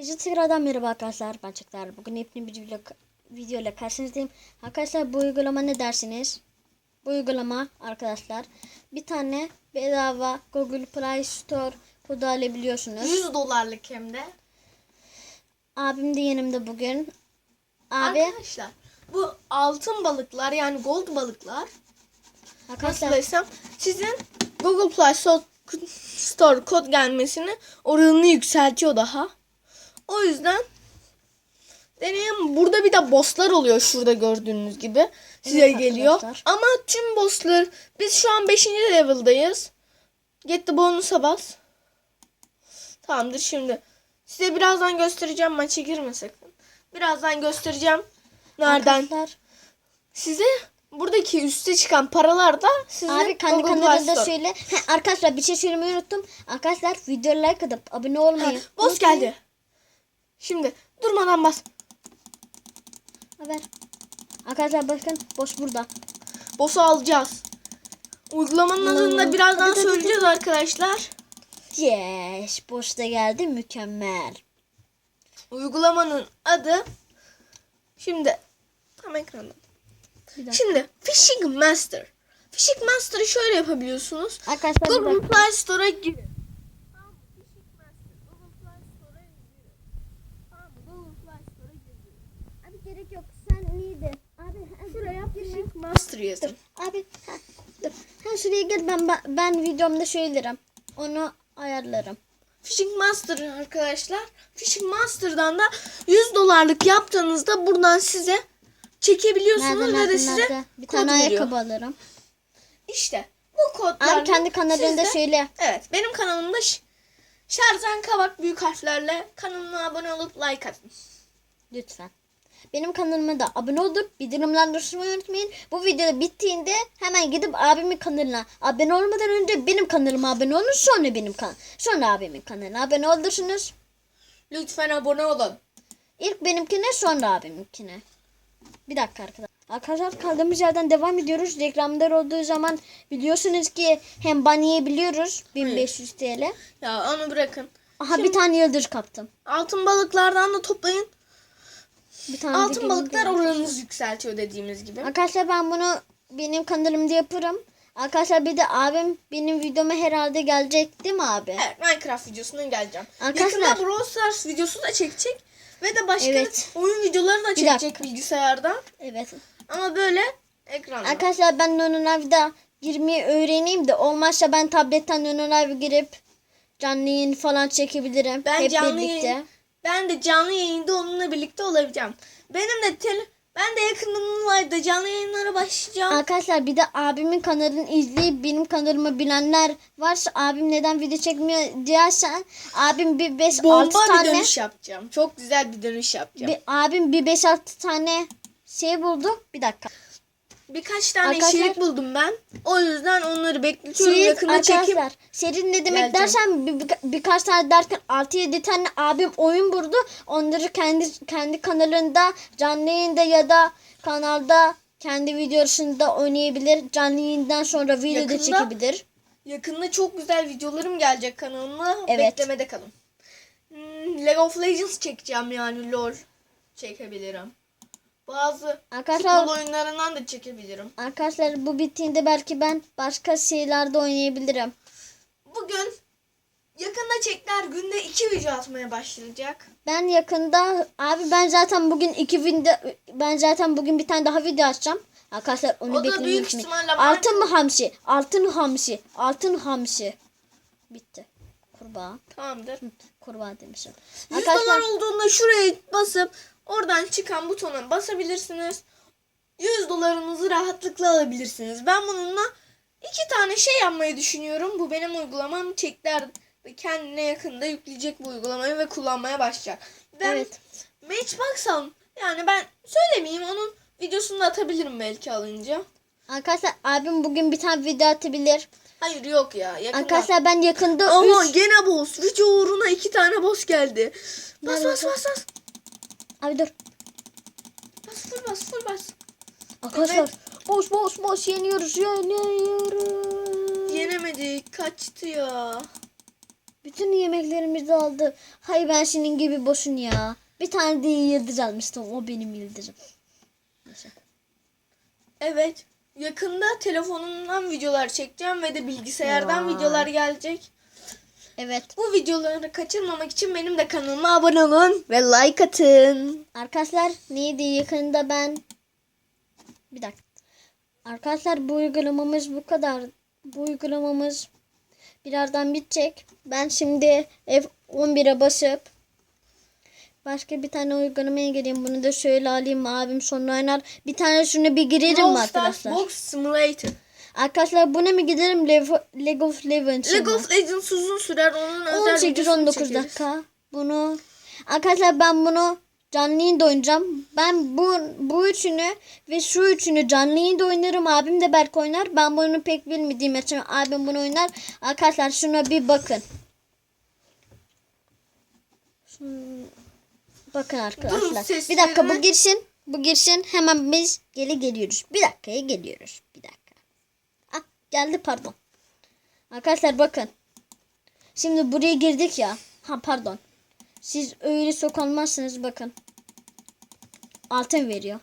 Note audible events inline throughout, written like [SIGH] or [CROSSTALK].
Bizi tekrardan merhaba arkadaşlar. Ben Çaklar. Bugün yepyeni bir video, video ile karşınızdayım. Arkadaşlar bu uygulama ne dersiniz? Bu uygulama arkadaşlar bir tane bedava Google Play Store kodu alabiliyorsunuz. 100 dolarlık hem de. Abim de yanımda bugün. Abi Arkadaşlar bu altın balıklar yani gold balıklar nasıl arkadaşlar desem sizin Google Play Store kod gelmesini oranını yükseltiyor daha. O yüzden deneyim burada bir de bosslar oluyor şurada gördüğünüz gibi. Size Evet geliyor. arkadaşlar. Ama tüm bosslar biz şu an 5. level'dayız. Get the bonus'a bas. Tamamdır şimdi. Size birazdan göstereceğim maça girme sakın. Birazdan göstereceğim. Nereden? arkadaşlar Size buradaki üste çıkan paralar da sizin Abi kendi kanalında söyle. He, arkadaşlar bir şey söylemeyi unuttum. Arkadaşlar video like atıp abone olmayı. Boss unutmayın. geldi. Şimdi durmadan bas. Haber. Arkadaşlar bakın boş burada. Boss'u alacağız. Uygulamanın adını da birazdan Hadi, hadi, söyleyeceğiz arkadaşlar. Yes, boş da geldi mükemmel. Uygulamanın adı şimdi tam ekranda. Şimdi Fishing Master. Fishing Master'ı şöyle yapabiliyorsunuz. Arkadaşlar Google. Play Store'a girin. Tamam, Fishing Master. Google Play Store'a girin. Tamam, Google Play Store'a girin. Abi gerek yok. Sen iyiydi. Abi Şuraya Fishing Master yazın. Abi ha, dur. Ha şuraya gel ben, ben ben videomda söylerim. Onu ayarlarım. Fishing Master arkadaşlar. Fishing Master'dan da 100 dolarlık yaptığınızda buradan size çekebiliyorsunuz Nerede ve de size nerede? Bir kod tane veriyor. ayakkabı alırım. İşte bu kodlar. Abi kendi kanalında söyle. Evet benim kanalımda Ş- Şerzan Kavak büyük harflerle kanalıma abone olup like atın. Lütfen. Benim kanalıma da abone olup bildirimlerden açmayı unutmayın. Bu video bittiğinde hemen gidip abimin kanalına abone olmadan önce benim kanalıma abone olun. Sonra benim kan sonra abimin kanalına abone olursunuz. Lütfen abone olun. İlk benimkine sonra abiminkine. Bir dakika arkadaşlar. Arkadaşlar kaldığımız yerden devam ediyoruz. Reklamlar olduğu zaman biliyorsunuz ki hem ban yiyebiliyoruz. 1500 TL. Ya onu bırakın. Aha bir tane yıldız kaptım. Altın balıklardan da toplayın. Bir tane Altın dediğim balıklar gibi. oranınızı yükseltiyor dediğimiz gibi. Arkadaşlar ben bunu benim kanalımda yaparım. Arkadaşlar bir de abim benim videoma herhalde gelecek değil mi abi? Evet Minecraft videosuna geleceğim. Arkadaşlar- Yakında Brawl Stars videosu da çekecek. Ve de başka Evet. oyun videoları da çekecek bilgisayardan. Evet. Ama böyle ekranda. Arkadaşlar ben Nononav'da girmeyi öğreneyim de olmazsa ben tabletten Nononav'a girip canlı yayın falan çekebilirim. Ben Hep canlı birlikte. yayın, ben de canlı yayında onunla birlikte olabileceğim. Benim de tele, ben de yakınımda canlı yayınlara başlayacağım. Arkadaşlar bir de abimin kanalını izleyip benim kanalımı bilenler varsa abim neden video çekmiyor diyorsan abim bir 5-6 Bomba bir tane dönüş yapacağım. Çok güzel bir dönüş yapacağım. bir, abim bir 5-6 tane şey buldu. Bir dakika. Birkaç tane Arkadaşlar- içerik buldum ben. O yüzden onları bekletiyorum. Serin Yakında arkadaşlar serin ne demek Geleceğim. dersen bir, bir- birkaç tane derken 6-7 tane abim oyun buldu. Onları kendi kendi kanalında canlı yayında ya da kanalda kendi videosunda oynayabilir. Canlı yayından sonra video da Yakında- çekebilir. yakında çok güzel videolarım gelecek kanalıma. Evet. Beklemede kalın. Hmm, League of Legends çekeceğim yani LoL çekebilirim. Bazı Arkadaşlar futbol oyunlarından da çekebilirim. arkadaşlar bu bittiğinde belki ben başka şeylerde oynayabilirim. Bugün yakında çekler günde iki video atmaya başlayacak. Ben yakında abi ben zaten bugün iki video ben zaten bugün bir tane daha video açacağım. Arkadaşlar onu O da büyük ihtimalle Altın mı hamsi? Altın hamsi. Altın hamsi. Bitti. Kurbağa. Tamamdır. Kurbağa demişim. 100 Arkadaşlar dolar olduğunda şuraya basıp oradan çıkan butona basabilirsiniz. 100 dolarınızı rahatlıkla alabilirsiniz. Ben bununla iki tane şey yapmayı düşünüyorum. Bu benim uygulamam. Çekler kendine yakında yükleyecek bu uygulamayı ve kullanmaya başlayacak. Ben Evet. Matchbox al. Yani ben söylemeyeyim onun videosunu da atabilirim belki alınca. arkadaşlar abim bugün bir tane video atabilir. Hayır yok ya. Yakında. Arkadaşlar ben yakında Ama üç- gene boss. Video uğruna iki tane boss geldi. Bas bas bas bas. Abi dur. Bas full bas full bas. Arkadaşlar boş boş boş yeniyoruz yeniyoruz. Yenemedik. Kaçtı ya. Bütün yemeklerimizi aldı. Hay ben senin gibi boşun ya. Bir tane de yıldız almıştım. O benim yıldızım. Neyse. Evet. Yakında telefonumdan videolar çekeceğim ve de bilgisayardan Vay. videolar gelecek. Evet. Bu videoları kaçırmamak için benim de kanalıma abone olun ve like atın. Arkadaşlar neydi yakında ben bir dakika. Arkadaşlar bu uygulamamız bu kadar. Bu uygulamamız birazdan bitecek. Ben şimdi F11'e basıp başka bir tane uygulamaya gireyim. Bunu da şöyle alayım. Abim sonra oynar. Bir tane şunu bir girerim mi Brawl Stars arkadaşlar? Box Simulator. Arkadaşlar buna mı giderim? Lego, Lego of Legends League of Legends uzun sürer. Onun özel 18-19 videosunu çekeriz. dakika. Bunu arkadaşlar ben bunu canlı yayında oynayacağım. Ben bu bu üçünü ve şu üçünü canlı yayında oynarım. Abim de belki oynar. Ben bunu pek bilmediğim için abim bunu oynar. Arkadaşlar şuna bir bakın. Bakın arkadaşlar. Bir dakika bu girsin. Bu girsin. Hemen biz geri geliyoruz. Bir dakikaya geliyoruz. Bir dakika. Geldi pardon. Arkadaşlar bakın. Şimdi buraya girdik ya. Ha pardon. Siz öyle sokulmazsınız bakın. Altın veriyor.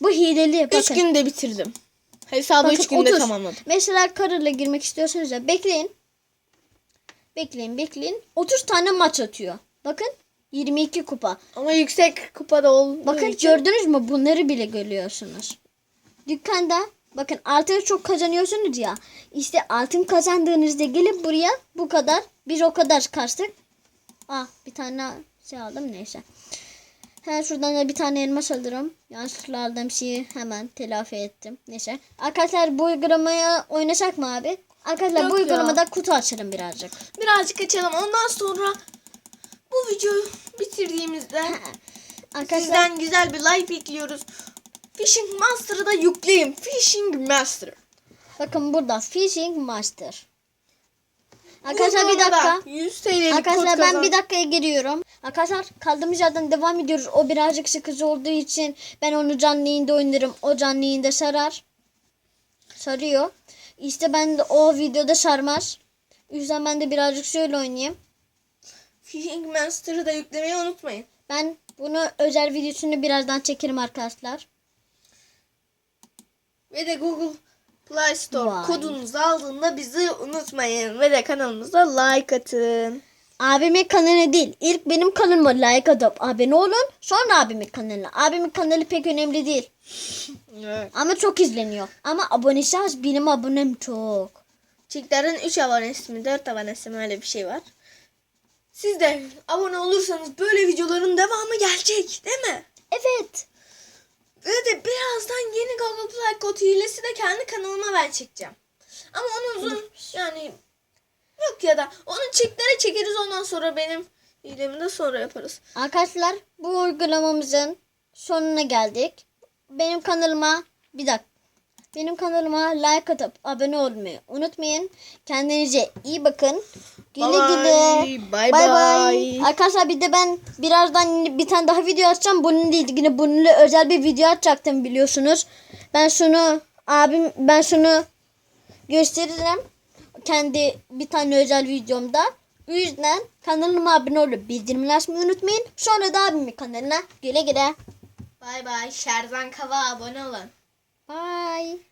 Bu hileli bakın. 3 günde bitirdim. Hesabı Bakın, 3 günde 30. tamamladım. Mesela karıyla girmek istiyorsanız ya bekleyin. Bekleyin bekleyin. 30 tane maç atıyor. Bakın 22 kupa. Ama yüksek kupada olduğu Bakın için gördünüz mü bunları bile görüyorsunuz. Dükkanda bakın altın çok kazanıyorsunuz ya. İşte altın kazandığınızda gelip buraya bu kadar biz o kadar kastık. Ah bir tane şey aldım neyse. Hemen şuradan da bir tane elmas alırım. Yanlışlıkla aldığım şeyi hemen telafi ettim. Neyse. Arkadaşlar bu uygulamaya oynasak mı abi? Arkadaşlar Yok bu ya. uygulamada kutu açalım birazcık. birazcık açalım. Ondan sonra bu videoyu bitirdiğimizde Arkadaşlar sizden güzel bir like bekliyoruz. Fishing Master'ı da yükleyin. Fishing Master. bakın burada Fishing Master. Arkadaşlar bir dakika. 100 TL'lik Arkadaşlar ben bir dakikaya giriyorum. Arkadaşlar kaldığımız yerden devam ediyoruz. O birazcık sıkıcı olduğu için ben onu canlı yayında oynarım. O canlı yayında sarar. Sarıyor. İşte ben de o videoda sarmaz. O yüzden ben de birazcık şöyle oynayayım. Fishing Master'ı da yüklemeyi unutmayın. Ben bunu özel videosunu birazdan çekerim arkadaşlar. Ve de Google Play Store Vay. kodunuzu aldığında bizi unutmayın. Ve de kanalımıza like atın. Abimin kanalı değil. İlk benim kanalıma like atıp abone olun. Sonra abimin kanalına. Abimin kanalı pek önemli değil. [LAUGHS] Evet. Ama çok izleniyor. Ama abonesi az. Benim abonem çok. Çiftlerin 3 abonesi mi 4 abonesi mi öyle bir şey var. Siz de abone olursanız böyle videoların devamı gelecek değil mi? Evet. Ve de birazdan yeni Google Play kod hilesi de kendi kanalıma ben çekeceğim. Ama onu uzun yani yok ya da onu çiftlere çekeriz ondan sonra benim hilemi de sonra yaparız. Arkadaşlar bu uygulamamızın sonuna geldik. Benim kanalıma bir dakika. Benim kanalıma like atıp abone olmayı unutmayın. Kendinize iyi bakın. Güle Bye güle. bye. Bye Bye. Arkadaşlar bir de ben birazdan bir tane daha video açacağım. Bununla ilgili bununla özel bir video açacaktım biliyorsunuz. Ben şunu abim ben şunu gösteririm. Kendi bir tane özel videomda. O yüzden kanalıma abone olup bildirimleri açmayı unutmayın. Sonra da abimin kanalına güle güle. Bye bye. Şerzan Kava abone olun. Bye.